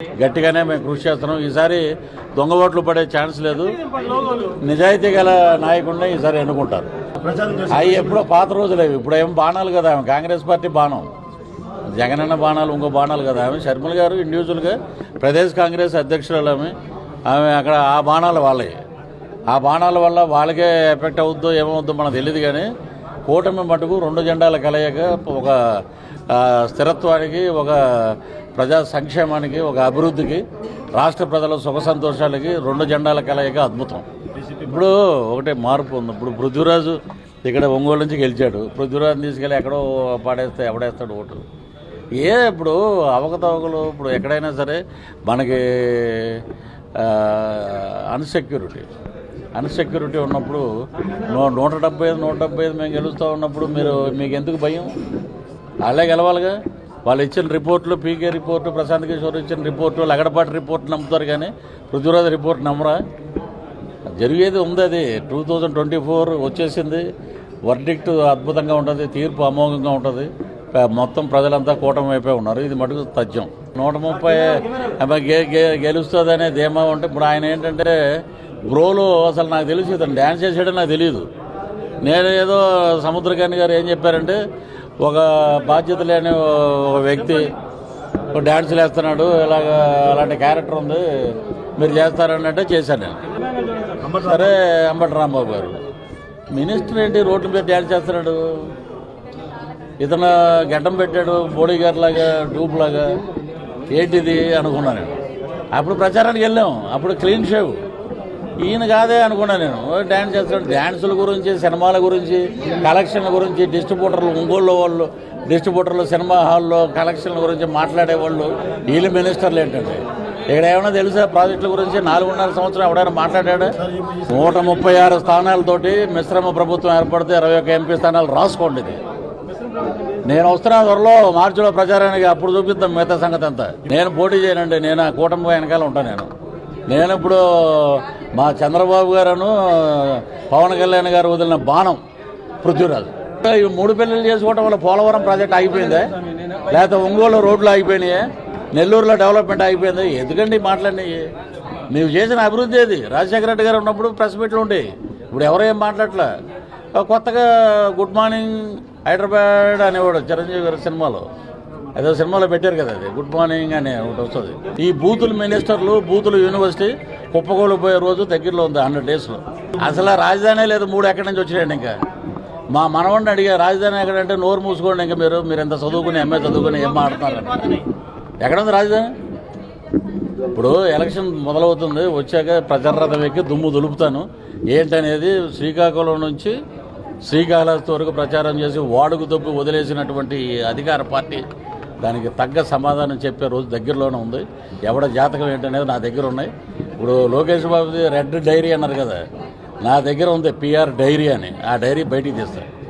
గట్టిగానే మేము కృషి చేస్తున్నాం. ఈసారి దొంగ ఓట్లు పడే ఛాన్స్ లేదు. నిజాయితీ గల నాయకుడిని ఈసారి ఎన్నుకుంటారు. అవి ఎప్పుడో పాత రోజులేవి ఇప్పుడు ఏం బాణాలు కదా ఆమె. కాంగ్రెస్ పార్టీ బాణం. జగనన్న బాణాలు ఇంకో బాణాలు కదా ఆమె. షర్మిల గారు ఇండివిజువల్గా ప్రదేశ్ కాంగ్రెస్ అధ్యక్షురాలు ఆమె. ఆమె అక్కడ ఆ బాణాలు వాళ్ళవి ఆ బాణాల వల్ల వాళ్ళకే ఎఫెక్ట్ అవుద్దో ఏమవుద్దో మనకు తెలియదు కానీ కూటమి మటుకు రెండు జెండాల కలయిక ఒక స్థిరత్వానికి ఒక ప్రజా సంక్షేమానికి ఒక అభివృద్ధికి రాష్ట్ర ప్రజల సుఖ సంతోషాలకి రెండు జెండాల కలయిక అద్భుతం. ఇప్పుడు ఒకటే మార్పు ఉంది. ఇప్పుడు పృథ్వీరాజు ఇక్కడ ఒంగోలు నుంచి గెలిచాడు. పృథ్వీరాజుని తీసుకెళ్ళి ఎక్కడో పాడేస్తే ఎవడేస్తాడు ఓటు? ఏ ఇప్పుడు అవకతవకలు ఇప్పుడు ఎక్కడైనా సరే మనకి అన్సెక్యూరిటీ. అన్సెక్యూరిటీ ఉన్నప్పుడు నూ నూట డెబ్బై ఐదు నూట డెబ్బై ఐదు మేము గెలుస్తూ ఉన్నప్పుడు మీరు మీకు ఎందుకు భయం? వాళ్ళే గెలవాలిగా? వాళ్ళు ఇచ్చిన రిపోర్ట్లు పీకే రిపోర్టు ప్రశాంత్ కిషోర్ ఇచ్చిన రిపోర్టు లగడపాటి రిపోర్ట్ నమ్ముతారు కానీ పృథ్వీరాజ్ రిపోర్ట్ నమ్మరా? జరిగేది ఉంది అది. టూ థౌజండ్ ట్వంటీ ఫోర్ వచ్చేసింది. వర్డిక్ట్ అద్భుతంగా ఉంటుంది తీర్పు అమోఘంగా ఉంటుంది. మొత్తం ప్రజలంతా కూటమి అయిపోయి ఉన్నారు. ఇది మటుకు తథ్యం. నూట ముప్పై అబ్బా గే గెలుస్తుందనే ధీమా ఉంటే ఇప్పుడు ఆయన ఏంటంటే బ్రోలో అసలు నాకు తెలిసి ఇతను డ్యాన్స్ చేసాడని నాకు తెలియదు. నేను ఏదో సముద్రకాని గారు ఏం చెప్పారంటే ఒక బాధ్యత లేని ఒక వ్యక్తి ఒక డ్యాన్సులు వేస్తున్నాడు ఇలాగ అలాంటి క్యారెక్టర్ ఉంది మీరు చేస్తారన్నట్టే చేశాను నేను. సరే అంబటి రాంబాబు గారు మినిస్టర్ ఏంటి రోడ్ల మీద డ్యాన్స్ చేస్తున్నాడు? ఇతను గడ్డం పెట్టాడు బోడీ గారు లాగా డూప్ లాగా. ఏంటిది? అనుకున్నాను నేను. అప్పుడు ప్రచారానికి వెళ్ళాం. అప్పుడు క్లీన్ షేవ్. ఈయన కాదే అనుకున్నాను నేను. డ్యాన్స్ చేస్తాడు డ్యాన్సుల గురించి సినిమాల గురించి కలెక్షన్ల గురించి డిస్ట్రిబ్యూటర్లు ఒంగోలు వాళ్ళు డిస్ట్రిబ్యూటర్లు సినిమా హాల్లో కలెక్షన్ల గురించి మాట్లాడేవాళ్ళు. వీళ్ళు మినిస్టర్లు ఏంటంటే ఇక్కడ ఏమైనా తెలుసా ప్రాజెక్టుల గురించి? నాలుగున్నర సంవత్సరం ఎవడైనా మాట్లాడాడా? నూట ముప్పై ఆరు స్థానాలతోటి మిశ్రమ ప్రభుత్వం ఏర్పడితే ఇరవై ఒక్క ఎంపీ స్థానాలు రాసుకోండి ఇది. నేను వస్తున్నా త్వరలో మార్చిలో ప్రచారానికి అప్పుడు చూపిద్దాం మిగతా సంగతి అంతా. నేను పోటీ చేయనండి నేను ఆ కూటమి వెనకాల ఉంటాను నేను. నేను ఇప్పుడు మా చంద్రబాబు గారును పవన్ కళ్యాణ్ గారు వదిలిన బాణం పృథ్వీరాజు. ఈ మూడు పెళ్ళిళ్ళు చేసుకోవడం వల్ల పోలవరం ప్రాజెక్ట్ ఆగిపోయిందే. లేకపోతే ఒంగోలు రోడ్లు ఆగిపోయినాయి. నెల్లూరులో డెవలప్మెంట్ ఆగిపోయింది. ఎందుకండి మాట్లాడినాయి నీవు చేసిన అభివృద్ధి ఏది? రాజశేఖర రెడ్డి గారు ఉన్నప్పుడు ప్రెస్ మీట్లు ఉండేవి ఇప్పుడు ఎవరేం మాట్లాడలే కొత్తగా గుడ్ మార్నింగ్ హైదరాబాద్ అనేవాడు చిరంజీవి గారి సినిమాలో. ఏదో సినిమాలో పెట్టారు కదా అది. గుడ్ మార్నింగ్ అని ఒకటి వస్తుంది. ఈ బూతులు మినిస్టర్లు బూతులు యూనివర్సిటీ కుప్పకూలిపోయే రోజు దగ్గరలో ఉంది హండ్రెడ్ డేస్లో అసలు రాజధాని లేదు మూడు ఎక్కడి నుంచి వచ్చినాయండి ఇంకా? మా మనవాడిని అడిగా రాజధాని ఎక్కడంటే నోరు మూసుకోండి ఇంకా మీరు మీరు ఎంత చదువుకుని ఎంఏ చదువుకుని ఏం మాట్లాడుతున్నారు? ఎక్కడ ఉంది రాజధాని? ఇప్పుడు ఎలక్షన్ మొదలవుతుంది వచ్చాక ప్రచారరథం ఎక్కి దుమ్ము దులుపుతాను. ఏంటనేది శ్రీకాకుళం నుంచి శ్రీకాళహస్తి వరకు ప్రచారం చేసి వాడుకు దొబ్బు వదిలేసినటువంటి అధికార పార్టీ దానికి తగ్గ సమాధానం చెప్పే రోజు దగ్గరలోనే ఉంది. ఎవడ జాతకం ఏంటనేది నా దగ్గర ఉన్నాయి. ఇప్పుడు లోకేష్ బాబుది రెడ్ డైరీ అన్నారు కదా. నా దగ్గర ఉంది పిఆర్ డైరీ అని. ఆ డైరీ బయటికి తీస్తాను